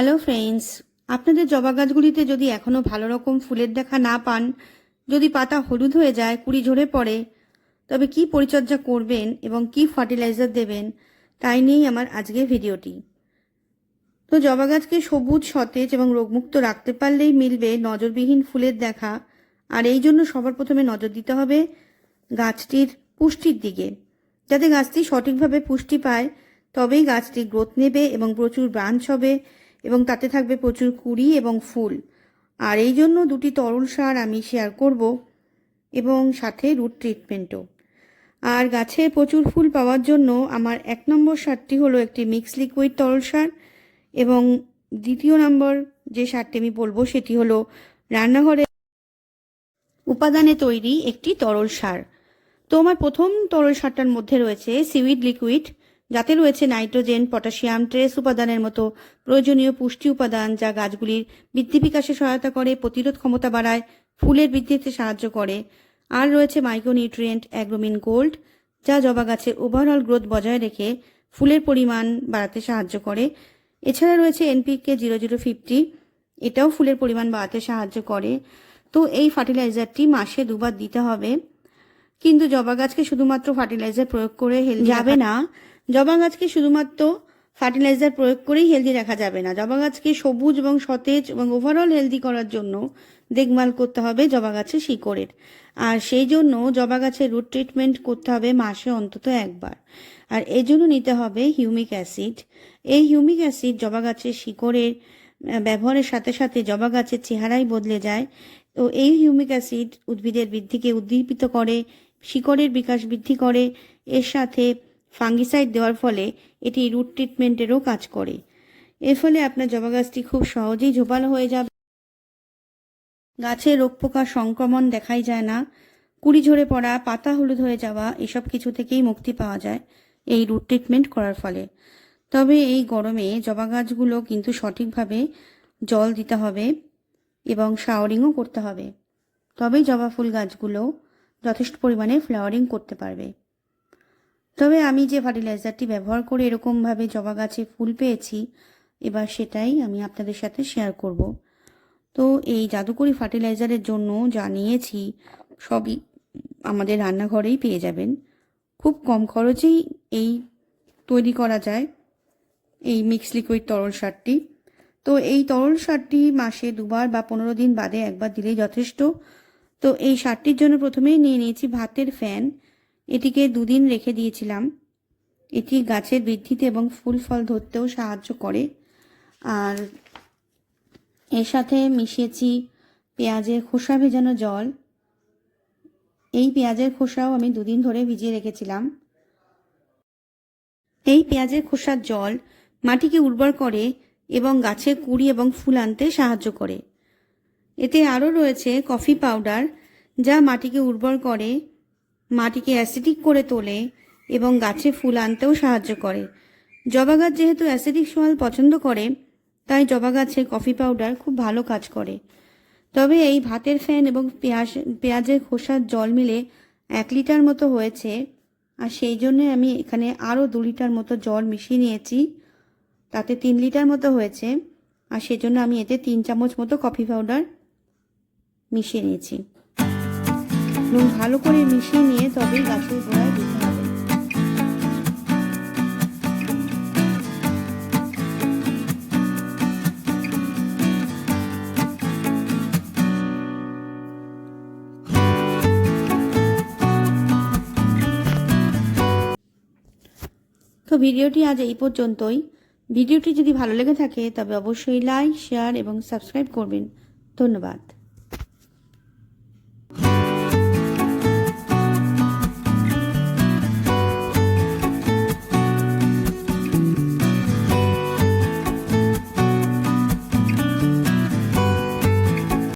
Hello friends আপনাদের জবা গাছগুলিতে যদি এখনও ভালো রকম ফুলের দেখা না পান, যদি পাতা হলুদ হয়ে যায়, কুড়ি ঝরে পড়ে, তবে কি পরিচর্যা করবেন এবং কি ফার্টিলাইজার দেবেন, তাই নিয়েই আমার আজকের ভিডিওটি। তো জবা গাছকে সবুজ, সতেজ এবং রোগমুক্ত রাখতে পারলেই মিলবে নজরবিহীন ফুলের দেখা, আর এই জন্য সবার প্রথমে নজর দিতে হবে গাছটির পুষ্টির দিকে। যাতে গাছটি সঠিকভাবে পুষ্টি পায়, তবেই গাছটি গ্রোথ নেবে এবং প্রচুর ব্রাঞ্চ হবে। এবং তাতে থাকবে প্রচুর কুড়ি এবং ফুল। আর এই জন্য দুটি তরল সার আমি শেয়ার করব এবং সাথে রুট ট্রিটমেন্টও আর গাছে প্রচুর ফুল পাওয়ার জন্য আমার এক নম্বর সারটি হলো একটি মিক্স লিকুইড তরল সার এবং দ্বিতীয় নম্বর যে সারটি আমি বলব সেটি হলো রান্নাঘরে উপাদানে তৈরি একটি তরল সার। তো আমার প্রথম তরল সারটার মধ্যে রয়েছে সিউইড লিকুইড যাতে রয়েছে নাইট্রোজেন পটাশিয়াম ট্রেস উপাদানের মতো প্রয়োজনীয় পুষ্টি উপাদান যা গাছগুলির বৃদ্ধি বিকাশে সহায়তা করে প্রতিরোধ ক্ষমতা বাড়ায় ফুলের বৃদ্ধিতে সাহায্য করে। আর রয়েছে মাইক্রোনিউট্রিয়েন্ট অ্যাগ্রোমিন গোল্ড যা জবা গাছের ওভারঅল গ্রোথ বজায় রেখে ফুলের পরিমাণ বাড়াতে সাহায্য করে। এছাড়া রয়েছে এনপিকে জিরো জিরো ফিফটি এটাও ফুলের পরিমাণ বাড়াতে সাহায্য করে। তো এই ফার্টিলাইজারটি মাসে দুবার দিতে হবে। কিন্তু জবা গাছকে শুধুমাত্র ফার্টিলাইজার প্রয়োগ করে যাবে না। জবা গাছকে শুধুমাত্র ফার্টিলাইজার প্রয়োগ করেই হেলদি রাখা যাবে না। জবা গাছকে সবুজ এবং সতেজ এবং ওভারঅল হেলদি করার জন্য দেখভাল করতে হবে জবা গাছের শিকড়ের। আর সেই জন্য জবা গাছের রুট ট্রিটমেন্ট করতে হবে মাসে অন্তত একবার। আর এই জন্য নিতে হবে হিউমিক অ্যাসিড এই হিউমিক অ্যাসিড জবা গাছের শিকড়ের ব্যবহারের সাথে সাথে জবা গাছের চেহারাই বদলে যায়। তো এই হিউমিক অ্যাসিড উদ্ভিদের বৃদ্ধিকে উদ্দীপিত করে, শিকড়ের বিকাশ বৃদ্ধি করে। এর সাথে ফাঙ্গিসাইড দেওয়ার ফলে এটি রুট ট্রিটমেন্টেরও কাজ করে। এর ফলে আপনার জবা গাছটি খুব সহজেই ঝোপালো হয়ে যাবে। গাছে রোগ পোকার সংক্রমণ দেখাই যায় না। কুড়ি ঝরে পড়া, পাতা হলুদ হয়ে যাওয়া, এসব কিছু থেকেই মুক্তি পাওয়া যায় এই রুট ট্রিটমেন্ট করার ফলে। তবে এই গরমে জবা গাছগুলো কিন্তু সঠিকভাবে জল দিতে হবে এবং শাওয়ারিংও করতে হবে। তবেই জবা ফুল গাছগুলো যথেষ্ট পরিমাণে ফ্লাওয়ারিং করতে পারবে। তবে আমি যে ফার্টিলাইজারটি ব্যবহার করে এরকমভাবে জবা গাছে ফুল পেয়েছি, এবার সেটাই আমি আপনাদের সাথে শেয়ার করব। তো এই জাদুকরি ফার্টিলাইজারের জন্য যা নিয়েছি, সবই আমাদের রান্নাঘরেই পেয়ে যাবেন। খুব কম খরচেই এই তৈরি করা যায়, এই মিক্স লিকুইড তরল সারটি। তো এই তরল সারটি মাসে দুবার বা পনেরো দিন বাদে একবার দিলেই যথেষ্ট। তো এই সারটির জন্য প্রথমেই নিয়ে নিয়েছি ভাতের ফ্যান এটিকে দুদিন রেখে দিয়েছিলাম। এটি গাছের বৃদ্ধিতে এবং ফুল ফল ধরতেও সাহায্য করে। আর এর সাথে মিশিয়েছি পেঁয়াজের খোসা ভেজানো জল। এই পেঁয়াজের খোসাও আমি দুদিন ধরে ভিজিয়ে রেখেছিলাম। এই পেঁয়াজের খোসার জল মাটিকে উর্বর করে এবং গাছে কুড়ি এবং ফুল আনতে সাহায্য করে। এতে আরও রয়েছে কফি পাউডার, যা মাটিকে উর্বর করে মাটিকে অ্যাসিডিক করে তোলে এবং গাছে ফুল আনতেও সাহায্য করে। জবা গাছ যেহেতু অ্যাসিডিক সোয়াল পছন্দ করে, তাই জবা গাছে কফি পাউডার খুব ভালো কাজ করে। তবে এই ভাতের ফ্যান এবং পেঁয়াজ, পেঁয়াজের খোসার জল মিলে এক লিটার মতো হয়েছে, আর সেই জন্যে আমি এখানে আরও দু লিটার মতো জল মিশিয়ে নিয়েছি, তাতে তিন লিটার মতো হয়েছে, আর সেজন্য আমি এতে তিন চামচ মতো কফি পাউডার মিশিয়ে নিয়েছি। নুন ভালো করে মিশিয়ে নিয়ে তবেই গাছের গোড়ায় দিতে হবে। তো ভিডিওটি আজ এই পর্যন্তই। ভিডিওটি যদি ভালো লেগে থাকে, তবে অবশ্যই লাইক, শেয়ার এবং সাবস্ক্রাইব করবেন। ধন্যবাদ।